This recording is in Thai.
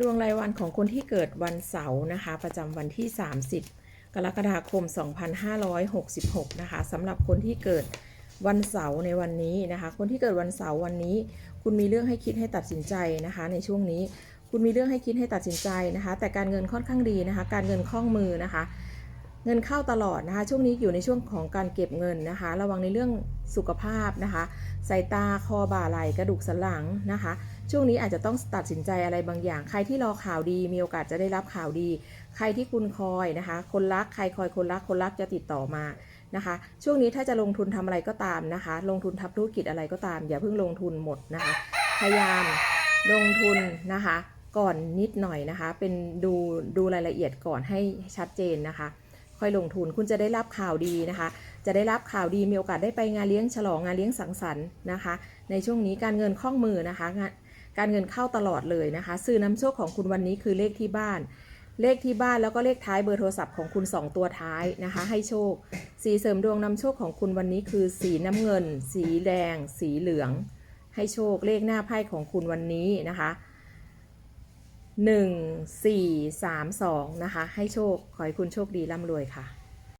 ดวงรายวันของคนที่เกิดวันเสาร์นะคะ ประจำวันที่ 30 กรกฎาคม 2566 นะคะสำหรับคนที่เกิดวันเสาร์ในวันนี้นะคะ คนที่เกิดวันเสาร์วันนี้ คุณมีเรื่องให้คิดให้ตัดสินใจนะคะ ในช่วงนี้คุณมีเรื่องให้คิดให้ตัดสินใจนะคะ แต่การเงินค่อนข้างดีนะคะ การเงินคล่องมือนะคะ เงินเข้าตลอดนะคะ ช่วงนี้อยู่ในช่วงของการเก็บเงินนะคะ ระวังในเรื่องสุขภาพนะคะ สายตาคอบ่าไหล่กระดูกสันหลังนะคะ ช่วงนี้อาจจะต้องตัดสินใจอะไรบางอย่าง ใครที่รอข่าวดี มีโอกาสจะได้รับข่าวดี ใครที่คุณคอยนะคะ คนรักใครคอยคนรักคนรักจะติดต่อมานะคะ ช่วงนี้ถ้าจะลงทุนทำอะไรก็ตามนะคะ ลงทุนทำธุรกิจอะไรก็ตาม อย่าเพิ่งลงทุนหมดนะคะ พยายามลงทุนนะคะ ก่อนนิดหน่อยนะคะ เป็นดูดูรายละเอียดก่อนให้ชัดเจนนะคะ ค่อยลงทุน คุณจะได้รับข่าวดีนะคะ จะได้รับข่าวดีมีโอกาสได้ไปงานเลี้ยงฉลองงานเลี้ยงสังสรรค์นะคะ ในช่วงนี้การเงินคล่องมือนะคะการเงินเข้าตลอดเลยนะคะ ซื้อนำโชคของคุณวันนี้คือเลขที่บ้าน เลขที่บ้านแล้วก็เลขท้ายเบอร์โทรศัพท์ของคุณ 2 ตัวท้ายนะคะ ให้โชค สีเสริมดวงนำโชคของคุณวันนี้คือ สีน้ำเงิน สีแดง สีเหลือง ให้โชคเลขหน้าไพ่ของคุณวันนี้นะคะ 1 4 3 2 นะคะ ให้โชค ขอให้คุณโชคดีร่ำรวยค่ะ